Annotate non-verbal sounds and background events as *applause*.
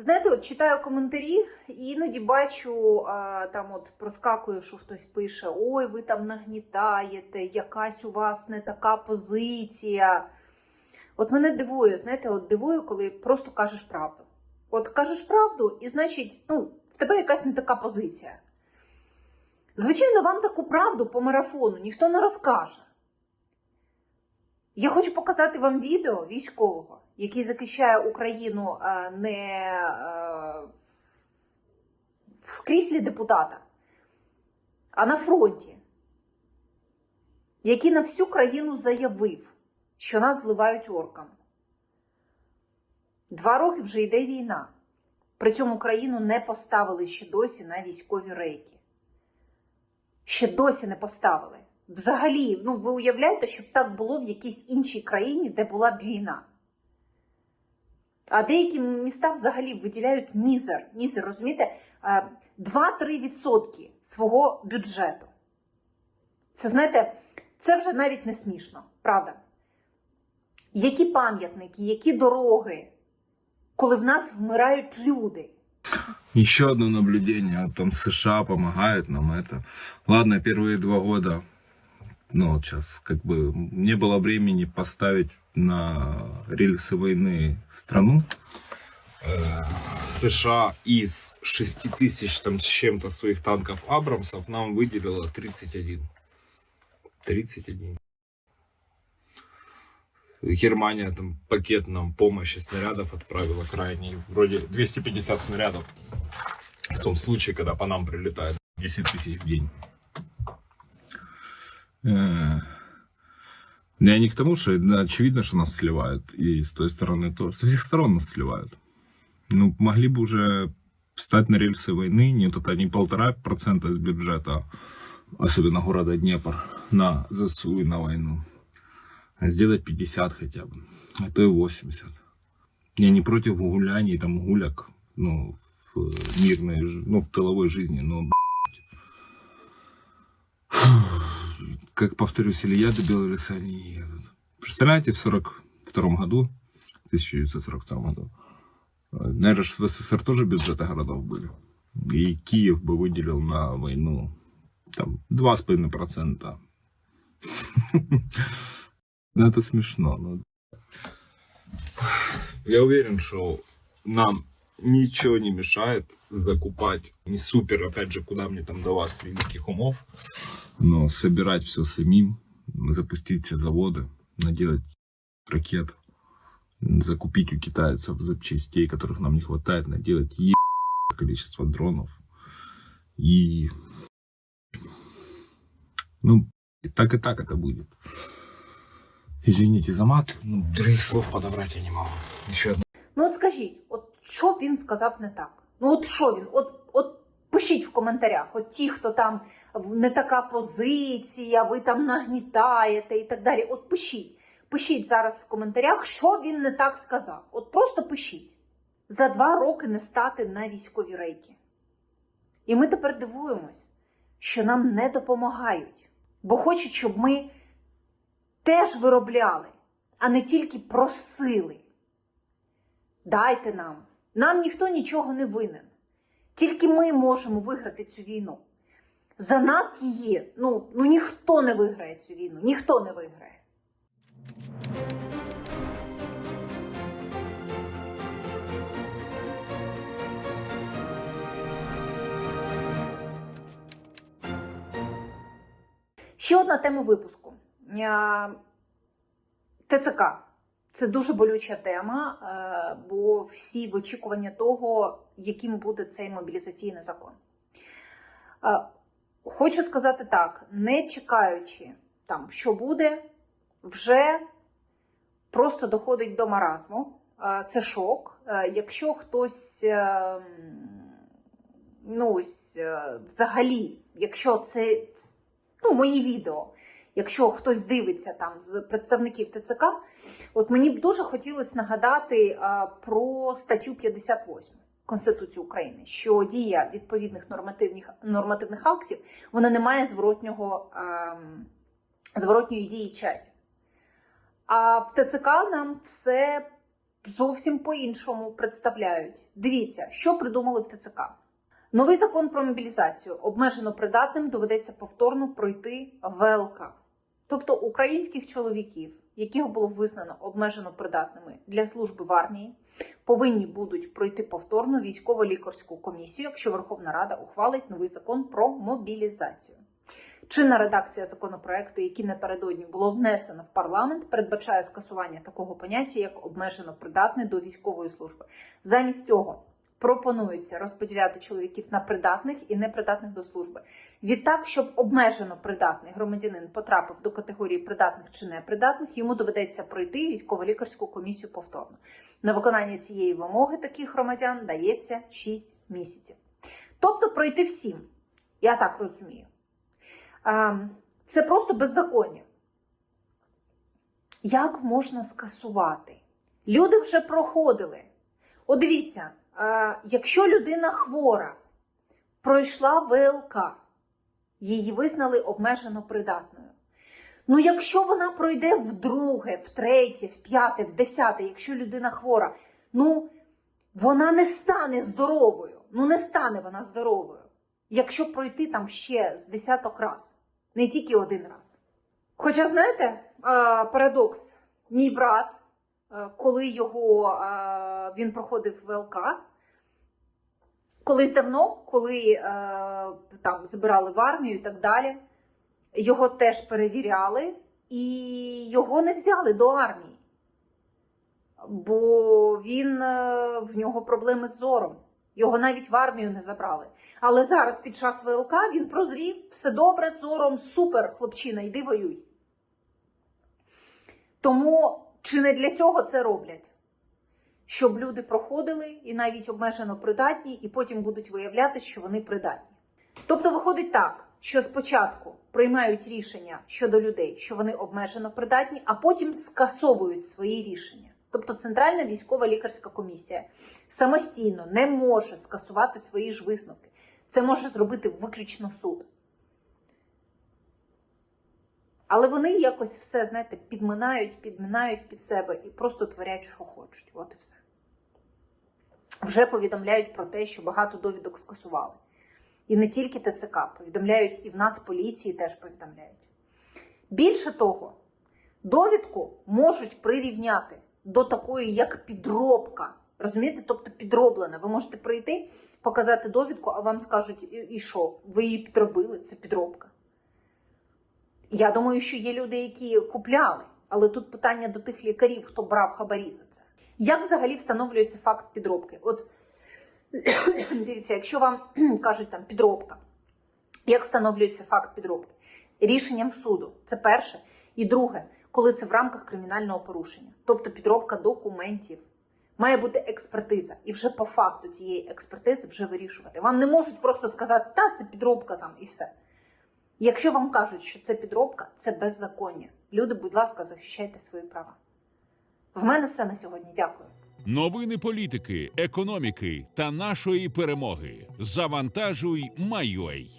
Знаєте, от читаю коментарі і іноді бачу, а, там от проскакує, що хтось пише: Ой, ви там нагнітаєте, якась у вас не така позиція. От мене дивує, знаєте, от дивує, коли просто кажеш правду. От кажеш правду, і значить, ну, в тебе якась не така позиція. Звичайно, вам таку правду по марафону ніхто не розкаже. Я хочу показати вам відео військового, який захищає Україну е, не е, в кріслі депутата, а на фронті, який на всю країну заявив, що нас зливають орками. Два роки вже йде війна. При цьому країну не поставили ще досі на військові рейки. Ще досі не поставили. Взагалі, ну ви уявляєте, щоб так було в якійсь іншій країні, де була б війна. А деякі міста взагалі виділяють мізер, мізер, розумієте, Е, 2-3% свого бюджету. Це знаєте, це вже навіть не смішно, правда? Які пам'ятники, які дороги, коли в нас вмирають люди. Еще одно наблюдение. Вот Там США помогает нам это. Ладно, первые два года, ну вот сейчас как бы не было времени поставить на рельсы войны страну. Э, США из 6 тысяч там с чем-то своих танков Абрамсов нам выделила 31. 31. Германия там пакет нам помощи снарядов отправила крайний. Вроде 250 снарядов. В том случае, когда по нам прилетает 10 тысяч в день. Э, Я не к тому, что очевидно, что нас сливают. И с той стороны тоже. Со всех сторон нас сливают. Ну, могли бы уже встать на рельсы войны, не вот это не полтора процента из бюджета, особенно города Днепр, на ЗСУ и на войну. А сделать 50 хотя бы, а то и 80. Я не против гуляний, там гуляк, ну, в э, мирной, ну, в тыловой жизни, но, как повторюсь, Илья до Белой леса не едут. Представляете, в 42 году, 1942 году, э, наверное, в СССР тоже бюджеты городов были. И Киев бы выделил на войну там 2,5%. *laughs* Ну, это смешно. но- Я уверен, что нам ничего не мешает закупать не супер, опять же, куда мне там до вас великих умов, но собирать все самим, запустить все заводы, наделать ракет, закупить у китайцев запчастей, которых нам не хватает, наделать е... количество дронов. И... Ну, и так и так это будет. Извините за мат, ну, других слов подобрать я не могу. Еще одна Ну от скажіть, от що б він сказав не так? Ну от що він? От, от пишіть в коментарях, от ті, хто там не така позиція, ви там нагнітаєте і так далі. От пишіть. Пишіть зараз в коментарях, що він не так сказав. От просто пишіть. За два роки не стати на військові рейки. І ми тепер дивуємось, що нам не допомагають, бо хочуть, щоб ми теж виробляли, а не тільки просили. Дайте нам. Нам ніхто нічого не винен. Тільки ми можемо виграти цю війну. За нас її, ну, ну ніхто не виграє цю війну, ніхто не виграє. Ще одна тема випуску. Е, ТЦК. Це дуже болюча тема, е, бо всі в очікуванні того, яким буде цей мобілізаційний закон. Е, Хочу сказати так: не чекаючи там, що буде, вже просто доходить до маразму. Е, Це шок. Якщо хтось, ну взагалі, якщо це ну, мої відео, якщо хтось дивиться там з представників ТЦК, От мені б дуже хотілося нагадати про статтю 58 Конституції України, що дія відповідних нормативних, нормативних актів вона не має зворотнього, ем, зворотньої дії в часі. А в ТЦК нам все зовсім по-іншому представляють. Дивіться, що придумали в ТЦК. Новий закон про мобілізацію обмежено придатним доведеться повторно пройти ВЛК. Тобто українських чоловіків, яких було визнано обмежено придатними для служби в армії, повинні будуть пройти повторно військово-лікарську комісію, якщо Верховна Рада ухвалить новий закон про мобілізацію. Чинна редакція законопроекту, який напередодні було внесено в парламент, передбачає скасування такого поняття, як обмежено придатний до військової служби. Замість цього пропонується розподіляти чоловіків на придатних і непридатних до служби. Відтак, щоб обмежено придатний громадянин потрапив до категорії придатних чи непридатних, йому доведеться пройти військово-лікарську комісію повторно. На виконання цієї вимоги таких громадян дається 6 місяців. Тобто пройти всім, я так розумію. Це просто беззаконня. Як можна скасувати? Люди вже проходили. От дивіться, якщо людина хвора, пройшла ВЛК, її визнали обмежено придатною. Ну, якщо вона пройде вдруге, втретє, в п'яте, в десяте, якщо людина хвора, ну вона не стане здоровою. Ну, не стане вона здоровою. Якщо пройти там ще з десяток раз, не тільки один раз. Хоча, знаєте, парадокс, мій брат, коли його він проходив ВЛК, колись давно, коли е, там забирали в армію і так далі, його теж перевіряли і його не взяли до армії. Бо він е, в нього проблеми з зором. Його навіть в армію не забрали. Але зараз під час ВЛК він прозрів, все добре зором, супер, хлопчина, йди воюй. Тому чи не для цього це роблять? Щоб люди проходили і навіть обмежено придатні, і потім будуть виявляти, що вони придатні. Тобто виходить так, що спочатку приймають рішення щодо людей, що вони обмежено придатні, а потім скасовують свої рішення. Тобто Центральна військова лікарська комісія самостійно не може скасувати свої ж висновки. Це може зробити виключно суд. Але вони якось все, знаєте, підминають, підминають під себе і просто творять, що хочуть. От і все. Вже повідомляють про те, що багато довідок скасували. І не тільки ТЦК, повідомляють і в Нацполіції теж повідомляють. Більше того, довідку можуть прирівняти до такої, як підробка. Розумієте? Тобто підроблена. Ви можете прийти, показати довідку, а вам скажуть, і, що? Ви її підробили, це підробка. Я думаю, що є люди, які купляли, але тут питання до тих лікарів, хто брав хабарі за це. Як взагалі встановлюється факт підробки? От *coughs* дивіться, якщо вам *clears throat* кажуть там підробка, як встановлюється факт підробки? Рішенням суду. Це перше. І друге, коли це в рамках кримінального порушення, тобто підробка документів. Має бути експертиза, і вже по факту цієї експертизи вже вирішувати. Вам не можуть просто сказати, та це підробка там і все. Якщо вам кажуть, що це підробка, це беззаконня. Люди, будь ласка, захищайте свої права. В мене все на сьогодні. Дякую. Новини політики, економіки та нашої перемоги. Завантажуй, Майой.